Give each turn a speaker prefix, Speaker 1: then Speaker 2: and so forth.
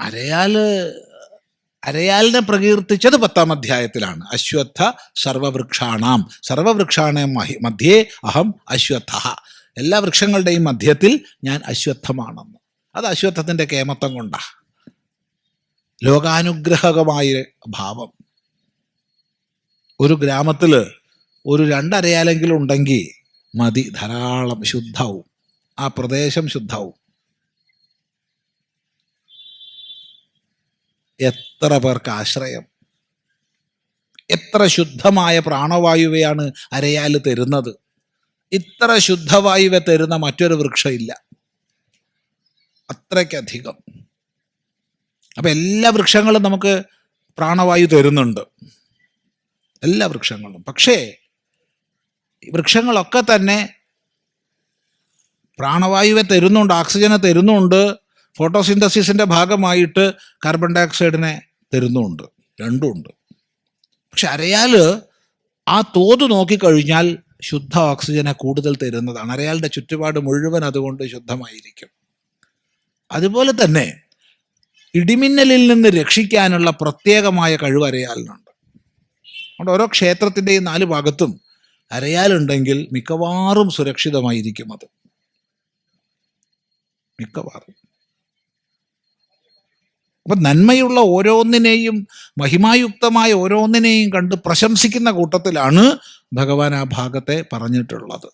Speaker 1: അരയാൽ അരയാലിനെ പ്രകീർത്തിച്ചത് പത്താം അധ്യായത്തിലാണ്. അശ്വത്ഥ സർവവൃക്ഷാണാം. സർവവൃക്ഷാണ മധ്യേ അഹം അശ്വത്ഥ. എല്ലാ വൃക്ഷങ്ങളുടെയും മധ്യത്തിൽ ഞാൻ അശ്വത്ഥമാണെന്ന്. അത് അശ്വത്ഥത്തിന്റെ കേമത്വം കൊണ്ടാ. ലോകാനുഗ്രഹകമായ ഭാവം. ഒരു ഗ്രാമത്തിൽ ഒരു രണ്ടരയാലെങ്കിലും ഉണ്ടെങ്കിൽ മതി. ധാരാളം ശുദ്ധവും. ആ പ്രദേശം ശുദ്ധവും. എത്ര പേർക്ക് ആശ്രയം? എത്ര ശുദ്ധമായ പ്രാണവായുവയാണ് അരയാൽ തരുന്നത്? ഇത്ര ശുദ്ധവായുവെ തരുന്ന മറ്റൊരു വൃക്ഷമില്ല. അത്രയ്ക്കധികം. അപ്പൊ എല്ലാ വൃക്ഷങ്ങളും നമുക്ക് പ്രാണവായു തരുന്നുണ്ട്. എല്ലാ വൃക്ഷങ്ങളും. പക്ഷേ വൃക്ഷങ്ങളൊക്കെ തന്നെ പ്രാണവായുവെ തരുന്നുണ്ട് ഓക്സിജനെ തരുന്നുണ്ട് ഫോട്ടോസിന്തസിസിന്റെ ഭാഗമായിട്ട് കാർബൺ ഡയോക്സൈഡിനെ തരുന്നുമുണ്ട് രണ്ടുമുണ്ട്. പക്ഷെ അരയാൽ ആ തോത് നോക്കിക്കഴിഞ്ഞാൽ ശുദ്ധ ഓക്സിജനെ കൂടുതൽ തരുന്നതാണ്. അരയാളുടെ ചുറ്റുപാട് മുഴുവൻ അതുകൊണ്ട് ശുദ്ധമായിരിക്കും. അതുപോലെ തന്നെ ഇടിമിന്നലിൽ നിന്ന് രക്ഷിക്കാനുള്ള പ്രത്യേകമായ കഴിവ് അരയാലിനുണ്ട്. അതുകൊണ്ട് ഓരോ ക്ഷേത്രത്തിന്റെയും നാല് ഭാഗത്തും അരയാലുണ്ടെങ്കിൽ മിക്കവാറും സുരക്ഷിതമായിരിക്കും അത്. മിക്കവാറും. അപ്പൊ നന്മയുള്ള ഓരോന്നിനെയും മഹിമായുക്തമായ ഓരോന്നിനെയും കണ്ട് പ്രശംസിക്കുന്ന കൂട്ടത്തിലാണ് ഭഗവാൻ ആ ഭാഗത്തെ പറഞ്ഞിട്ടുള്ളത്.